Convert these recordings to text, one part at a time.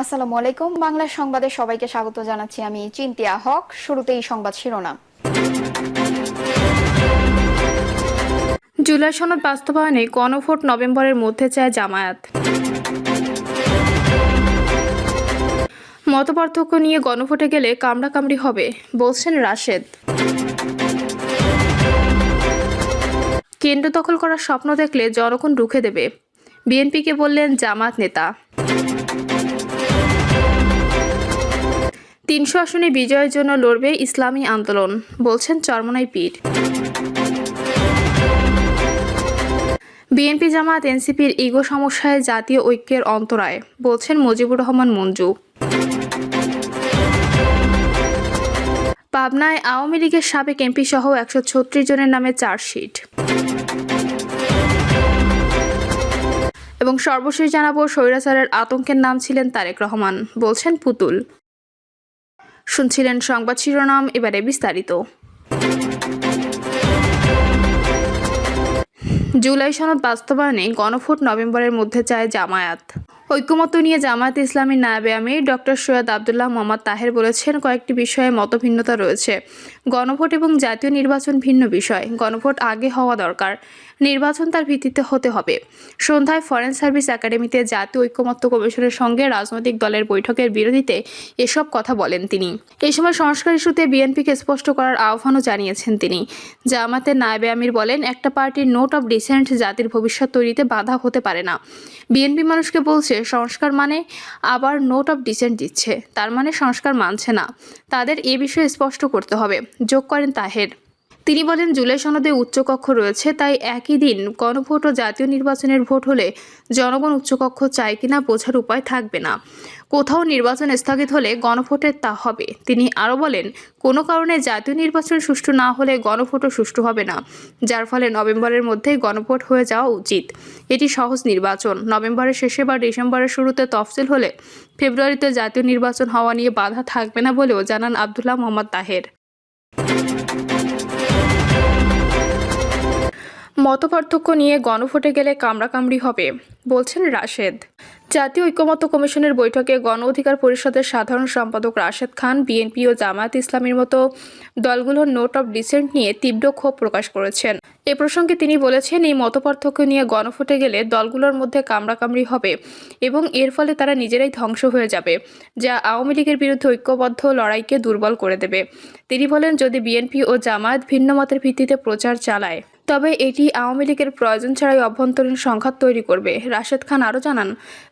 আসসালামু আলাইকুম। বাংলা সংবাদে সবাইকে স্বাগত জানাচ্ছি আমি চিন্তিয়া হক। শুরুতেই সংবাদ শিরোনাম। জুলাই সনদ বাস্তবায়নে গণভোট নভেম্বরের মধ্যে চায় জামায়াত। মতপার্থক্য নিয়ে গণভোটে গেলে কামড়াকামড়ি হবে, বলছেন রাশেদ। কেন্দ্র দখল করার স্বপ্ন দেখলে জনগণ রুখে দেবে, বিএনপিকে বললেন জামাত নেতা। তিনশো আসনে বিজয়ের জন্য লড়বে ইসলামী আন্দোলন, বলছেন চরমনাই পীর। বিএনপি জামাত এনসিপির ইগো সমস্যায় জাতীয় ঐক্যের অন্তরায়, বলছেন মুজিবুর রহমান মঞ্জু। পাবনায় আওয়ামী লীগের সাবেক এমপি সহ একশো ছত্রিশ জনের নামে চার্জশিট। এবং সর্বশেষ জানাব স্বৈরাচারের আতঙ্কের নাম ছিলেন তারেক রহমান, বলছেন পুতুল। শুনছিলেন সংবাদ শিরোনাম, এবারে বিস্তারিত। জুলাই সনদ বাস্তবায়নে গণভোট নভেম্বরের মধ্যে চায় জামায়াত। ঐক্যমত নিয়ে জামায়াত ইসলামীর নায়াবে আমির ডক্টর সৈয়দ আবদুল্লাহ মোহাম্মদ তাহের বলেছেন, কয়েকটি বিষয়ে মতভিন্নতা রয়েছে। গণভোট এবং জাতীয় নির্বাচন ভিন্ন বিষয়। গণভোট আগে হওয়া দরকার। নির্বাচন তার ভিত্তিতে হতে হবে। সন্ধ্যায় ফরেন সার্ভিস একাডেমিতে জাতীয় ঐক্যমত্য কমিশনের সঙ্গে রাজনৈতিক দলের বৈঠকের বিরোধিতে এসব কথা বলেন তিনি। এই সময় সংস্কার ইস্যুতে বিএনপিকে স্পষ্ট করার আহ্বানও জানিয়েছেন তিনি। জামাতের নায়েবে আমির বলেন, একটা পার্টির নোট অব ডিসেন্ট জাতির ভবিষ্যৎ তৈরিতে বাধা হতে পারে না। বিএনপি মানুষকে বলছে, সংস্কার মানে আবার নোট অব ডিসেন্ট দিচ্ছে। তার মানে সংস্কার মানছে না। তাদের এ বিষয়ে স্পষ্ট করতে হবে। যোগ করেন তাহের। তিনি বলেন, জুলাই সনদে উচ্চকক্ষ রয়েছে, তাই একই দিন গণভোট ও জাতীয় নির্বাচনের ভোট হলে জনগণ উচ্চকক্ষ চায় কিনা বোঝার উপায় থাকবে না। কোথাও নির্বাচন স্থগিত হলে গণভোটের তা হবে। তিনি আরও বলেন, কোনো কারণে জাতীয় নির্বাচন সুষ্ঠু না হলে গণভোটও সুষ্ঠু হবে না, যার ফলে নভেম্বরের মধ্যেই গণভোট হয়ে যাওয়া উচিত। এটি সহজ নির্বাচন। নভেম্বরের শেষে বা ডিসেম্বরের শুরুতে তফসিল হলে ফেব্রুয়ারিতে জাতীয় নির্বাচন হওয়া নিয়ে বাধা থাকবে না বলেও জানান আবদুল্লাহ মোহাম্মদ তাহের। Thank you. মতপার্থক্য নিয়ে গণভোটে গেলে কামড়াকামড়ি হবে, বলছেন রাশেদ। জাতীয় ঐক্যমত্য কমিশনের বৈঠকে গণ অধিকার পরিষদের সাধারণ সম্পাদক রাশেদ খান, বিএনপি ও জামায়াত ইসলামের মতো দলগুলোর নোট অব ডিসেন্ট নিয়ে তীব্র ক্ষোভ প্রকাশ করেছেন। এ প্রসঙ্গে তিনি বলেছেন, এই মতপার্থক্য নিয়ে গণভোটে গেলে দলগুলোর মধ্যে কামড়াকামড়ি হবে এবং এর ফলে তারা নিজেরাই ধ্বংস হয়ে যাবে, যা আওয়ামী লীগের বিরুদ্ধে ঐক্যবদ্ধ লড়াইকে দুর্বল করে দেবে। তিনি বলেন, যদি বিএনপি ও জামায়াত ভিন্ন মতের ভিত্তিতে প্রচার চালায় তবে এটি আওয়ামী লীগের প্রয়োজন ছাড়াই অভ্যন্তরীণ সংঘাত তৈরি করবে, রাশেদ খান আরও জানান।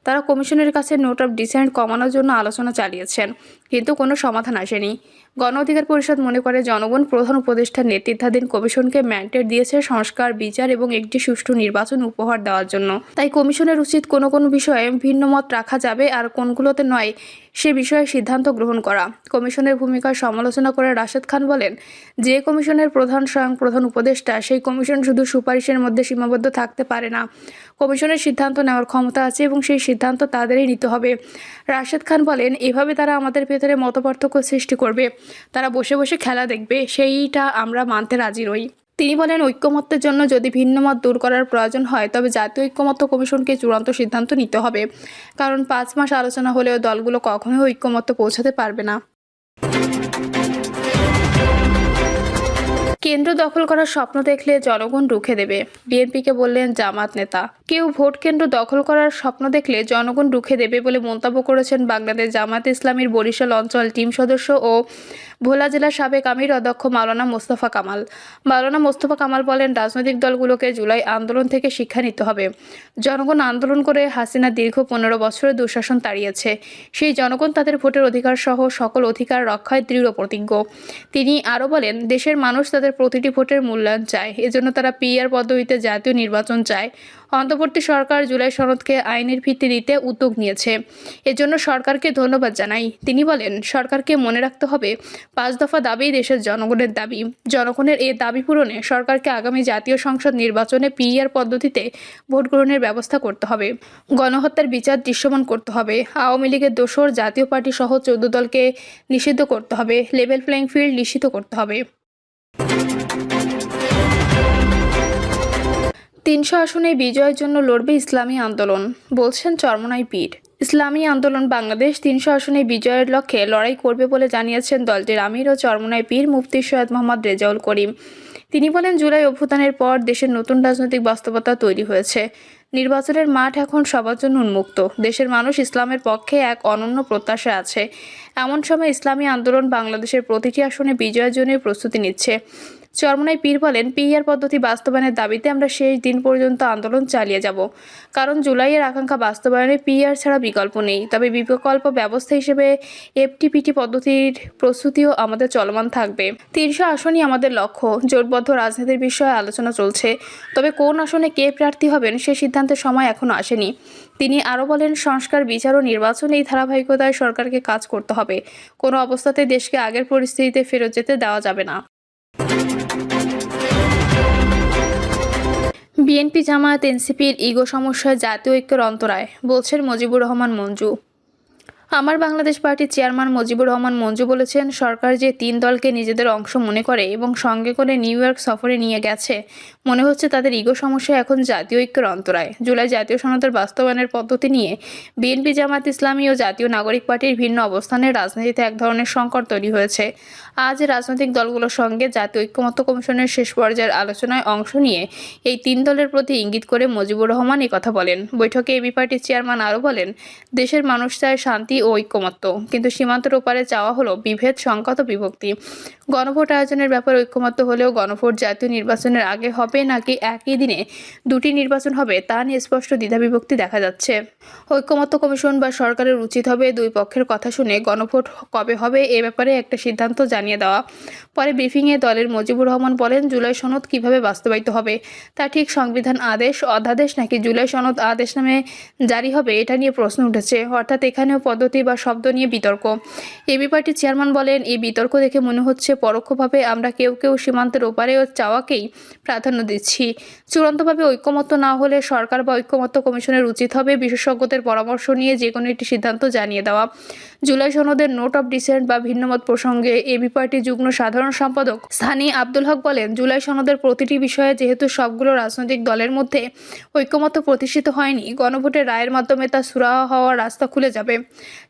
তারা কমিশনের কাছে নোট অফ ডিসেন্ট কমানোর জন্য আলোচনা চালিয়েছেন। কিন্তু কোনো সমাধান আসেনি। গণ অধিকার পরিষদ মনে করে জনগণ প্রধান উপদেষ্টার নেতৃত্বাধীন কমিশনকে ম্যান্ডেট দিয়েছে সংস্কার, বিচার এবং একটি সুষ্ঠু নির্বাচন উপহার দেওয়ার জন্য। তাই কমিশনের উচিত কোনো কোনো বিষয়ে ভিন্ন মত রাখা যাবে আর কোনগুলোতে নয় সে বিষয়ে সিদ্ধান্ত গ্রহণ করা। কমিশনের ভূমিকার সমালোচনা করে রাশেদ খান বলেন, যে কমিশনের প্রধান স্বয়ং প্রধান উপদেষ্টা, সেই কমিশন শুধু সুপারিশের মধ্যে সীমাবদ্ধ থাকতে পারে না। কমিশনের সিদ্ধান্ত নেওয়ার ক্ষমতা আছে এবং সেই সিদ্ধান্ত তাদেরই নিতে হবে। রাশেদ খান বলেন, এভাবে তারা আমাদের ভেতরে মতপার্থক্য সৃষ্টি করবে। তারা বসে বসে খেলা দেখবে। সেইটা আমরা মানতে রাজি নই। তিনি বলেন, ঐক্যমত্যের জন্য যদি ভিন্ন মত দূর করার প্রয়োজন হয়, তবে জাতীয় ঐক্যমত্য কমিশনকে চূড়ান্ত সিদ্ধান্ত নিতে হবে। কারণ পাঁচ মাস আলোচনা হলেও দলগুলো কখনোই ঐক্যমত্য পৌঁছাতে পারবে না। কেন্দ্র দখল করার স্বপ্ন দেখলে জনগণ রুখে দেবে। বিএনপিকে বললেন জামাত নেতা। কেউ ভোট কেন্দ্র দখল করার স্বপ্ন দেখলে জনগণ রুখে দেবে বলে মন্তব্য করেছেন বাংলাদেশ জামাত ইসলামীর বরিশাল অঞ্চল টিম সদস্য ও ভোলা জেলার সাবেক আমির অধ্যক্ষ মাওলানা মোস্তফা কামাল। মাওলানা মোস্তফা কামাল বলেন, রাজনৈতিক দলগুলোকে জুলাই আন্দোলন থেকে শিক্ষা নিতে হবে। জনগণ আন্দোলন করে হাসিনা দীর্ঘ পনেরো বছরের দুঃশাসন তাড়িয়েছে। সেই জনগণ তাদের ভোটের অধিকার সহ সকল অধিকার রক্ষায় দৃঢ় প্রতিজ্ঞ। তিনি আরও বলেন, দেশের মানুষ তাদের প্রতিটি ভোটের মূল্যায়ন চায়। এজন্য তারা পিআর পদ্ধতিতে জাতীয় নির্বাচন চায়। অন্তর্বর্তী সরকার জুলাই সনদকে আইনের ভিত্তি দিতে উদ্যোগ নিয়েছে। এজন্য সরকারকে ধন্যবাদ জানাই। তিনি বলেন, সরকারকে মনে রাখতে হবে, পাঁচ দফা দাবি দেশের জনগণের দাবি। জনগণের এই দাবি পূরণে সরকারকে আগামী জাতীয় সংসদ নির্বাচনে পিআর পদ্ধতিতে ভোট গ্রহণের ব্যবস্থা করতে হবে। গণহত্যার বিচার দৃশ্যমান করতে হবে। আওয়ামী লীগের দোসর জাতীয় পার্টি সহ চৌদ্দ দলকে নিষিদ্ধ করতে হবে। লেভেল প্লেইং ফিল্ড নিষিদ্ধ করতে হবে। তিনশো আসনে বিজয়ের জন্য লড়বে ইসলামী আন্দোলন, বলছেন চরমনাই পীর। ইসলামী আন্দোলন বাংলাদেশ তিনশো আসনে বিজয়ের লক্ষ্যে লড়াই করবে বলে জানিয়েছেন দলটির আমির ও চরমনায় পীর মুফতি সৈয়দ মোহাম্মদ রেজাউল করিম। তিনি বলেন, জুলাই অভ্যুত্থানের পর দেশের নতুন রাজনৈতিক বাস্তবতা তৈরি হয়েছে। নির্বাচনের মাঠ এখন সবার জন্য উন্মুক্ত। দেশের মানুষ ইসলামের পক্ষে এক অনন্য প্রত্যাশা আছে। এমন সময় ইসলামী আন্দোলন বাংলাদেশের প্রতিটি আসনে বিজয়ের জন্য প্রস্তুতি নিচ্ছে। চরমনাই পীর বলেন পিআর পদ্ধতি বাস্তবায়নের দাবিতে আমরা শেষ দিন পর্যন্ত আন্দোলন চালিয়ে যাব। কারণ জুলাইয়ের আকাঙ্ক্ষা বাস্তবায়নে পিআর ছাড়া বিকল্প নেই। তবে বিকল্প ব্যবস্থা হিসেবে এফটিপিটি পদ্ধতির প্রস্তুতিও আমাদের চলমান থাকবে। তিনশো আসনই আমাদের লক্ষ্য। জোটবদ্ধ রাজনীতির বিষয়ে আলোচনা চলছে। তবে কোন আসনে কে প্রার্থী হবেন সে সিদ্ধান্তের সময় এখনও আসেনি। তিনি আরও বলেন, সংস্কার, বিচার ও নির্বাচন এই ধারাবাহিকতায় সরকারকে কাজ করতে হবে। কোনো অবস্থাতে দেশকে আগের পরিস্থিতিতে ফেরত যেতে দেওয়া যাবে না। বিএনপি জামায়াত এনসিপির ইগো সমস্যা জাতীয় ঐক্যের অন্তরায়, বলছেন মুজিবুর রহমান মঞ্জু। আমার বাংলাদেশ পার্টির চেয়ারম্যান মুজিবুর রহমান মঞ্জু বলেছেন, সরকার যে তিন দলকে নিজেদের অংশ মনে করে এবং সঙ্গে করে নিউ ইয়র্ক সফরে নিয়ে গেছে, মনে হচ্ছে তাদের ইগো সমস্যা এখন জাতীয় ঐক্যের অন্তরায়। জুলাই জাতীয় সনদের বাস্তবায়নের পদ্ধতি নিয়ে বিএনপি জামাত ইসলামী ও জাতীয় নাগরিক পার্টির ভিন্ন অবস্থানের রাজনীতিতে এক ধরনের সংকট তৈরি হয়েছে। আজ রাজনৈতিক দলগুলোর সঙ্গে জাতীয় ঐক্যমত্য কমিশনের শেষ পর্যায়ের আলোচনায় অংশ নিয়ে এই তিন দলের প্রতি ইঙ্গিত করে মুজিবুর রহমান কথা বলেন। বৈঠকে এবি পার্টির চেয়ারম্যান আরও বলেন, দেশের মানুষ চায় শান্তি ও ঐক্যমত্য, কিন্তু সীমান্তের ওপারে চাওয়া হলো বিভেদ সংকত বিভক্তি। গণভোট আয়োজনের ব্যাপারে ঐক্যমত্য হলেও গণভোট জাতীয় নির্বাচনের আগে হবে নাকি একই দিনে দুটি নির্বাচন হবে তা নিয়ে স্পষ্ট দ্বিধাবিভক্তি দেখা যাচ্ছে। ঐক্যমত্য কমিশন বা সরকারের উচিত হবে দুই পক্ষের কথা শুনে গণভোট কবে হবে এ ব্যাপারে একটা সিদ্ধান্ত জানিয়ে দেওয়া। পরে ব্রিফিংয়ে দলের মুজিবুর রহমান বলেন, জুলাই সনদ কীভাবে বাস্তবায়িত হবে? তা ঠিক সংবিধান আদেশ, অধ্যাদেশ নাকি জুলাই সনদ আদেশ নামে জারি হবে এটা নিয়ে প্রশ্ন উঠেছে। অর্থাৎ এখানেও পদ্ধতি বা শব্দ নিয়ে বিতর্ক। এবি পার্টির চেয়ারম্যান বলেন, এই বিতর্ক দেখে মনে হচ্ছে পরোক্ষভাবে আমরা কেউ কেউ সীমান্তের ওপারেও চাওয়াকেই প্রাধান্য দিচ্ছি। চূড়ান্তভাবে ঐক্যমত্য না হলে সরকার বা ঐক্যমত্য কমিশনের উচিত হবে বিশেষজ্ঞদের পরামর্শ নিয়ে যে কোনো একটি সিদ্ধান্ত জানিয়ে দেওয়া। জুলাই সনদের নোট অফ ডিসেন্ট বা ভিন্নমত প্রসঙ্গে এবি পার্টি যুগ্ম সাধারণ সম্পাদক স্থানীয় আব্দুল হক বলেন, জুলাই সনদের প্রতিটি বিষয়ে যেহেতু সবগুলো রাজনৈতিক দলের মধ্যে ঐক্যমত্য প্রতিষ্ঠিত হয়নি, গণভোটের রায়ের মাধ্যমে তা সুরাহ হওয়ার রাস্তা খুলে যাবে।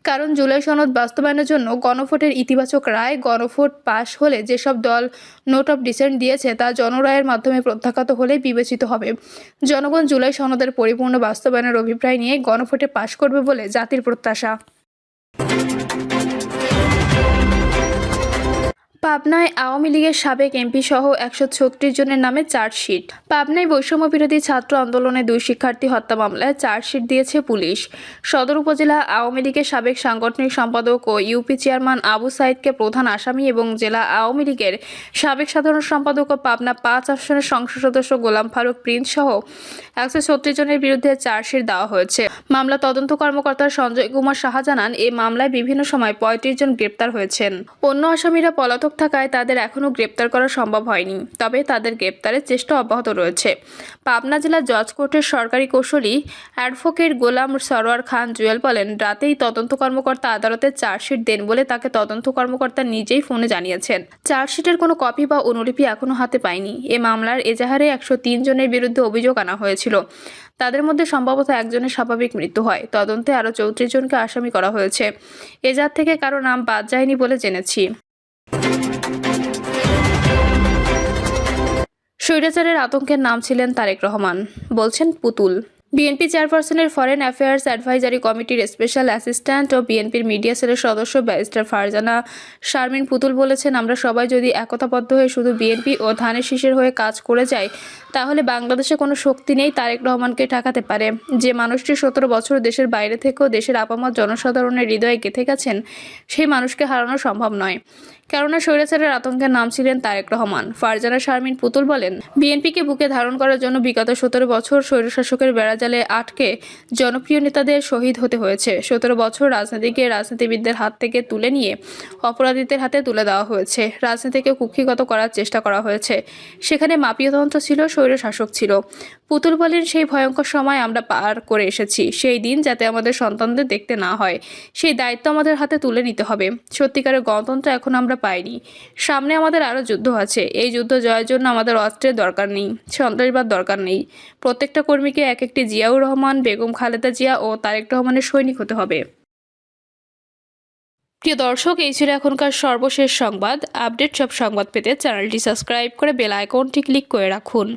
কারণ জুলাই সনদ বাস্তবায়নের জন্য গণভোটের ইতিবাচক রায় গণভোট পাশ হলে যেসব দল নোট অফ ডিসেন্ট দিয়েছে তা জনরায়ের মাধ্যমে প্রত্যাখ্যাত হলে বিবেচিত হবে। জনগণ জুলাই সনদের পরিপূর্ণ বাস্তবায়নের অভিপ্রায় নিয়ে গণভোটে পাশ করবে বলে জাতির প্রত্যাশা। পাবনায় আওয়ামী লীগের সাবেক এমপি সহ একশো ছত্রিশ জনের নামে চার্জশিট। পাবনায় বৈষম্য বিরোধী ছাত্র আন্দোলনে দুই শিক্ষার্থী হত্যা মামলায় চার্জশিট দিয়েছে পুলিশ। সদর উপজেলা আওয়ামী লীগের সাবেক সাংগঠনিক সম্পাদক ও ইউপি চেয়ারম্যান আবু সাইদকে প্রধান আসামি এবং জেলা আওয়ামী লীগের সাবেক সাধারণ সম্পাদক ও পাবনা পাঁচ আসনের সংসদ সদস্য গোলাম ফারুক প্রিন্স সহ একশো ছত্রিশ জনের বিরুদ্ধে চার্জশিট দেওয়া হয়েছে। মামলা তদন্ত কর্মকর্তা সঞ্জয় কুমার সাহা জানান এই মামলায় বিভিন্ন সময় পঁয়ত্রিশ জন গ্রেপ্তার হয়েছেন। অন্য আসামিরা পলাতক থাকায় তাদের এখনও গ্রেপ্তার করা সম্ভব হয়নি, তবে তাদের গ্রেপ্তারের চেষ্টা অব্যাহত রয়েছে। পাবনা জেলার জজ কোর্টের সরকারি কৌশলী অ্যাডভোকেট গোলাম সরোয়ার খান জুয়েল বলেন, রাতেই তদন্ত কর্মকর্তা আদালতে চার্জশিট দেন বলে তাকে তদন্ত কর্মকর্তা নিজেই ফোনে জানিয়েছেন। চার্জশিটের কোনো কপি বা অনুলিপি এখনও হাতে পায়নি। এ মামলার এজাহারে একশো তিন জনের বিরুদ্ধে অভিযোগ আনা হয়েছিল। তাদের মধ্যে সম্ভবত একজনের স্বাভাবিক মৃত্যু হয়। তদন্তে আরও চৌত্রিশ জনকে আসামি করা হয়েছে। এজাহার থেকে কারও নাম বাদ যায়নি বলে জেনেছি। স্বৈরাচারের আতঙ্কের নাম ছিলেন তারেক রহমান। বলছেন পুতুল। বিএনপি চেয়ারপারসনের ফরেন অ্যাফেয়ার্স অ্যাডভাইজারি কমিটির স্পেশাল অ্যাসিস্ট্যান্ট ও বিএনপির মিডিয়া সেলের সদস্য ব্যারিস্টার ফারজানা শারমিন পুতুল বলেছেন, আমরা সবাই যদি একতাবদ্ধ হয়ে শুধু বিএনপি ও ধানের শীষের হয়ে কাজ করে যাই, তাহলে বাংলাদেশে কোনো শক্তি নেই তারেক রহমানকে ঠেকাতে পারে। যে মানুষটি সতেরো বছর দেশের বাইরে থেকেও দেশের আপামত জনসাধারণের হৃদয়ে গেঁথে গেছেন, সেই মানুষকে হারানো সম্ভব নয়। কেননা স্বৈরাচারের আতঙ্কের নাম ছিলেন তারেক রহমান। ফারজানা শারমিন পুতুল বলেন, বিএনপিকে বুকে ধারণ করার জন্য বিগত সতেরো বছর স্বৈরশাসকের বেড়াজালে আটকে জনপ্রিয় নেতাদের শহীদ হতে হয়েছে। সতেরো বছর রাজনীতিকে রাজনীতিবিদদের হাত থেকে তুলে নিয়ে অপরাধীদের হাতে তুলে দেওয়া হয়েছে। রাজনীতিকে কুক্ষিগত করার চেষ্টা করা হয়েছে। সেখানে মাপিয়তন্ত্র ছিল, স্বৈরশাসক ছিল। পুতুল বলেন, সেই ভয়ঙ্কর সময় আমরা পার করে এসেছি। সেই দিন যাতে আমাদের সন্তানদের দেখতে না হয়, সেই দায়িত্ব আমাদের হাতে তুলে নিতে হবে। সত্যিকারের গণতন্ত্র এখন আমরা আমরা পাইনি। সামনে আমাদের আরও যুদ্ধ আছে। এই যুদ্ধ জয়ের জন্য আমাদের অস্ত্রের দরকার নেই, সন্ত্রাসবাদ দরকার নেই। প্রত্যেকটা কর্মীকে এক একটি জিয়াউর রহমান, বেগম খালেদা জিয়া ও তারেক রহমানের সৈনিক হতে হবে। প্রিয় দর্শক, এই ছিল এখনকার সর্বশেষ সংবাদ। আপডেট সব সংবাদ পেতে চ্যানেলটি সাবস্ক্রাইব করে বেল আইকনটি ক্লিক করে রাখুন।